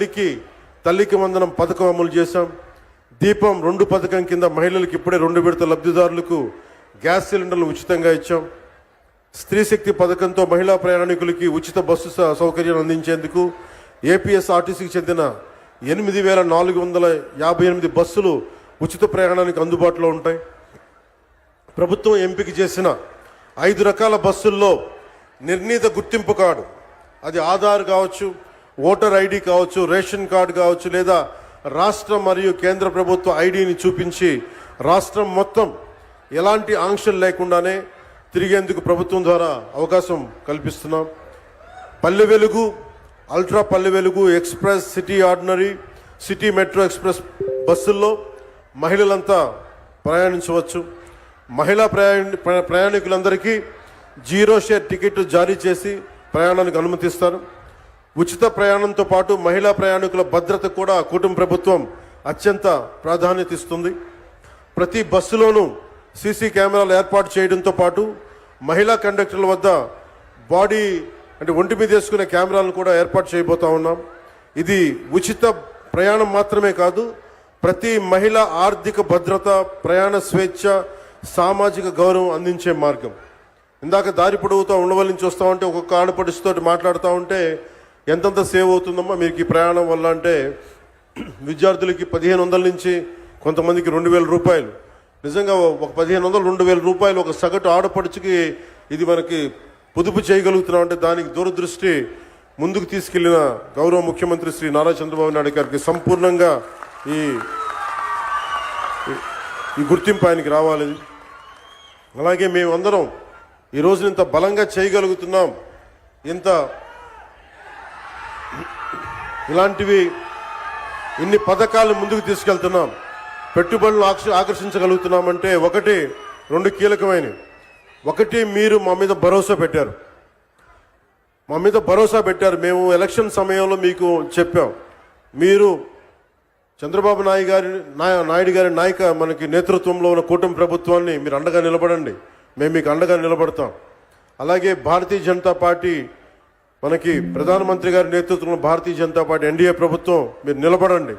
తల్లికి తల్లికి వందనం పథకం అమలు చేశాం. దీపం రెండు పథకం కింద మహిళలకు ఇప్పుడే రెండు విడత లబ్ధిదారులకు గ్యాస్ సిలిండర్లు ఉచితంగా ఇచ్చాం. స్త్రీ శక్తి పథకంతో మహిళా ప్రయాణికులకి ఉచిత బస్సు స- సౌకర్యం అందించేందుకు ఏపీఎస్ఆర్టీసీకి చెందిన ఎనిమిది వేల నాలుగు వందల యాభై ఎనిమిది బస్సులు ఉచిత ప్రయాణానికి అందుబాటులో ఉంటాయి. ప్రభుత్వం ఎంపిక చేసిన ఐదు రకాల బస్సుల్లో నిర్ణీత గుర్తింపు కార్డు అది ఆధార్ కావచ్చు ఓటర్ ఐడి కావచ్చు రేషన్ కార్డు కావచ్చు లేదా రాష్ట్ర మరియు కేంద్ర ప్రభుత్వ ఐడిని చూపించి రాష్ట్రం మొత్తం ఎలాంటి ఆంక్షలు లేకుండానే తిరిగేందుకు ప్రభుత్వం ద్వారా అవకాశం కల్పిస్తున్నాం. పల్లె Velugu ultra Palle Velugu express city ordinary city metro express బస్సుల్లో మహిళలంతా ప్రయాణించవచ్చు. మహిళా ప్రయాణి ప్ర- ప్రయాణికులందరికీ జీరో షేర్ టికెట్ జారీ చేసి ప్రయాణానికి అనుమతిస్తారు. ఉచిత ప్రయాణంతో పాటు మహిళా ప్రయాణికుల భద్రత కూడా కుటుంబ ప్రభుత్వం అత్యంత ప్రాధాన్యత ఇస్తుంది. ప్రతి బస్సులోనూ సీసీ కెమెరాలు ఏర్పాటు చేయడంతో పాటు మహిళా కండక్టర్ల వద్ద బాడీ అంటే ఒంటి మీద వేసుకునే కెమెరాలను కూడా ఏర్పాటు చేయబోతా ఉన్నాం. ఇది ఉచిత ప్రయాణం మాత్రమే కాదు ప్రతి మహిళ ఆర్థిక భద్రత ప్రయాణ స్వేచ్ఛ సామాజిక గౌరవం అందించే మార్గం. ఇందాక దారి పొడవుతో ఉండవల్లించి వస్తామంటే ఉంటే ఒక్కొక్క ఆడపడుచుతో మాట్లాడుతూ ఉంటే ఎంతెంత సేవ్ అవుతుందమ్మా? మీకు ఈ ప్రయాణం వల్ల అంటే విద్యార్థులకి పదిహేను వందల నుంచి కొంతమందికి రెండు వేల రూపాయలు. నిజంగా ఒక పదిహేను వందలు రెండు వేల రూపాయలు ఒక సగటు ఆడపడుచుకి ఇది మనకి పొదుపు చేయగలుగుతున్నాం. అంటే దానికి దూరదృష్టి ముందుకు తీసుకెళ్ళిన గౌరవ ముఖ్యమంత్రి శ్రీ నారా చంద్రబాబు నాయుడు గారికి సంపూర్ణంగా ఈ ఈ- గుర్తింపు ఆయనకి రావాలి. అలాగే మేమందరం ఈ ఇంత బలంగా చేయగలుగుతున్నాం. ఇంత ఇలాంటివి ఇన్ని పథకాలు ముందుకు తీసుకెళ్తున్నాం. పెట్టుబడులు ఆకర్షించగలుగుతున్నామంటే ఒకటి రెండు కీలకమైనవి. ఒకటి మీరు మా మీద భరోసా పెట్టారు. మా మీద భరోసా పెట్టారు. మేము ఎలక్షన్ సమయంలో మీకు చెప్పాం. మీరు చంద్రబాబు నాయుడు గారి నాయ- నాయుడు గారి నాయక మనకి నేతృత్వంలో ఉన్న కూటమి ప్రభుత్వాన్ని మీరు అండగా నిలబడండి. మేము మీకు అండగా నిలబడతాం. అలాగే భారతీయ జనతా పార్టీ మనకి ప్రధానమంత్రి గారి నేతృత్వంలో భారతీయ జనతా పార్టీ ఎన్డీఏ ప్రభుత్వం మీరు నిలబడండి.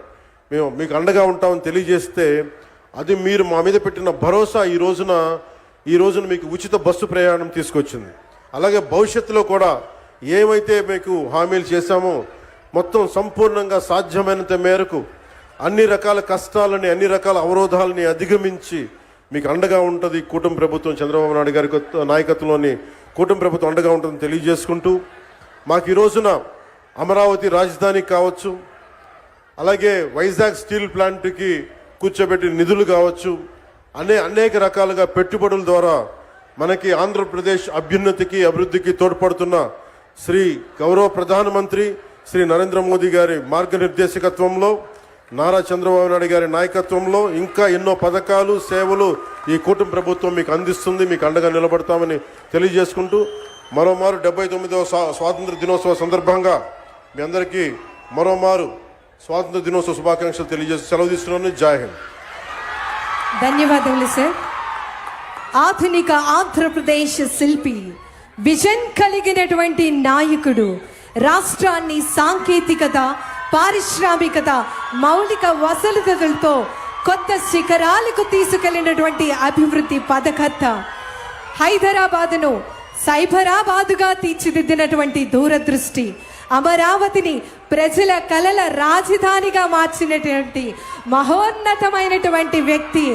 మేము మీకు అండగా ఉంటామని తెలియజేస్తే అది మీరు మా మీద పెట్టిన భరోసా ఈ రోజున ఈ రోజున మీకు ఉచిత బస్సు ప్రయాణం తీసుకొచ్చింది. అలాగే భవిష్యత్తులో కూడా ఏమైతే మీకు హామీలు చేశామో మొత్తం సంపూర్ణంగా సాధ్యమైనంత మేరకు అన్ని రకాల కష్టాలని అన్ని రకాల అవరోధాలని అధిగమించి మీకు అండగా ఉంటుంది కూటమి ప్రభుత్వం చంద్రబాబు నాయుడు గారి నాయకత్వంలోని కూటమి ప్రభుత్వం అండగా ఉంటుందని తెలియజేసుకుంటూ మాకు ఈ రోజున అమరావతి రాజధాని కావచ్చు అలాగే వైజాగ్ స్టీల్ ప్లాంట్కి కూర్చోబెట్టిన నిధులు కావచ్చు అనే అనేక రకాలుగా పెట్టుబడుల ద్వారా మనకి ఆంధ్రప్రదేశ్ అభ్యున్నతికి అభివృద్ధికి తోడ్పడుతున్న శ్రీ గౌరవ ప్రధానమంత్రి శ్రీ నరేంద్ర మోదీ గారి మార్గనిర్దేశకత్వంలో నారా చంద్రబాబు నాయుడు గారి నాయకత్వంలో ఇంకా ఎన్నో పథకాలు సేవలు ఈ కూటమి ప్రభుత్వం మీకు అందిస్తుంది మీకు అండగా నిలబడతామని తెలియజేసుకుంటూ మరోమారు డెబ్బై తొమ్మిదవ స్వా- స్వాతంత్ర దినోత్సవ సందర్భంగా మీ అందరికీ మరోమారు స్వాతంత్ర దినోత్సవ శుభాకాంక్షలు తెలియజేసి సెలవు తీసుకున్నాను జై హింద్. ధన్యవాదములు సార్. ఆధునిక ఆంధ్రప్రదేశ్ శిల్పి విజన్ కలిగినటువంటి నాయకుడు రాష్ట్రాన్ని సాంకేతికత పారిశ్రామికత మౌలిక వసతులతో కొత్త శిఖరాలకు తీసుకెళ్ళినటువంటి అభివృద్ధి పథకర్త హైదరాబాద్ను సైబరాబాదుగా తీర్చిదిద్దినటువంటి దూరదృష్టి అమరావతిని ప్రజల కలల రాజధానిగా మార్చినటువంటి మహోన్నతమైనటువంటి వ్యక్తి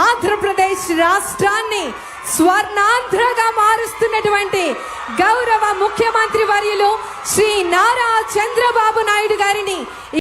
ఆంధ్రప్రదేశ్ రాష్ట్రాన్ని స్వర్ణాంధ్రగా మారుస్తున్నటువంటి గౌరవ ముఖ్యమంత్రి వర్యులు శ్రీ నారా చంద్రబాబు నాయుడు గారిని